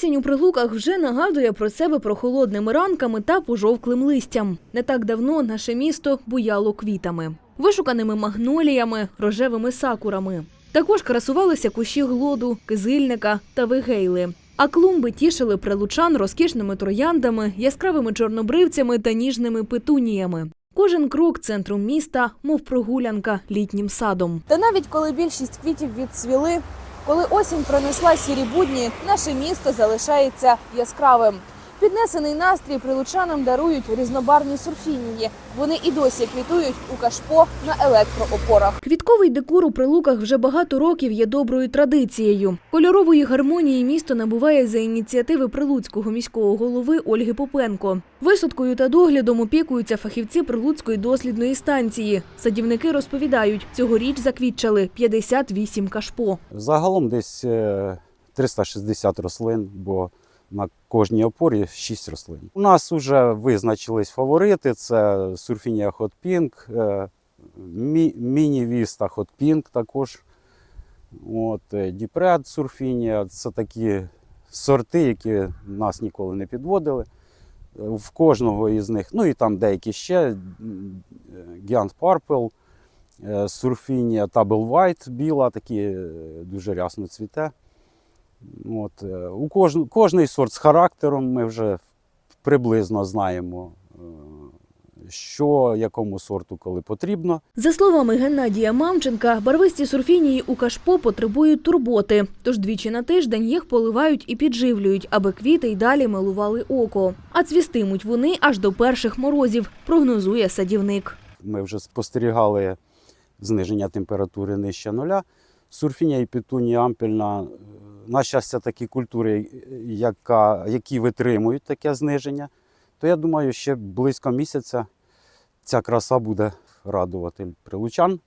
Осінь у прилуках вже нагадує про себе прохолодними ранками та пожовклим листям. Не так давно наше місто буяло квітами, вишуканими магноліями, рожевими сакурами. Також красувалися кущі глоду, кизильника та вигейли. А клумби тішили прилучан розкішними трояндами, яскравими чорнобривцями та ніжними петуніями. Кожен крок центром міста, мов прогулянка літнім садом. Та навіть коли більшість квітів відцвіли, коли осінь пронесла сірі будні, наше місто залишається яскравим. Піднесений настрій прилучанам дарують різнобарвні сурфінії. Вони і досі квітують у кашпо на електроопорах. Квітковий декор у прилуках вже багато років є доброю традицією. Кольорової гармонії місто набуває за ініціативи прилуцького міського голови Ольги Попенко. Висадкою та доглядом опікуються фахівці Прилуцької дослідної станції. Садівники розповідають, цьогоріч заквітчали 58 кашпо. Загалом десь е, 360 рослин, бо на кожній опорі 6 рослин. У нас вже визначились фаворити: це сурфінія е, мі- міні-віста Pink також. От, е, Діпред сурфінія це такі сорти, які нас ніколи не підводили. Е, В кожного із них, ну і там деякі ще, Гіант Purple, е, сурфінія Table White біла, такі е, дуже рясно цвіте. От, е, у кож, кожний сорт з характером ми вже приблизно знаємо, е, що якому сорту коли потрібно. За словами Геннадія Мамченка, барвисті сурфінії у кашпо потребують турботи. Тож двічі на тиждень їх поливають і підживлюють, аби квіти й далі милували око. А цвістимуть вони аж до перших морозів, прогнозує садівник. Ми вже спостерігали зниження температури нижче нуля. Сурфінія і петунія ампельна, е, на щастя, такі культури, яка, які витримують таке зниження, то я думаю, ще близько місяця ця краса буде радувати прилучан.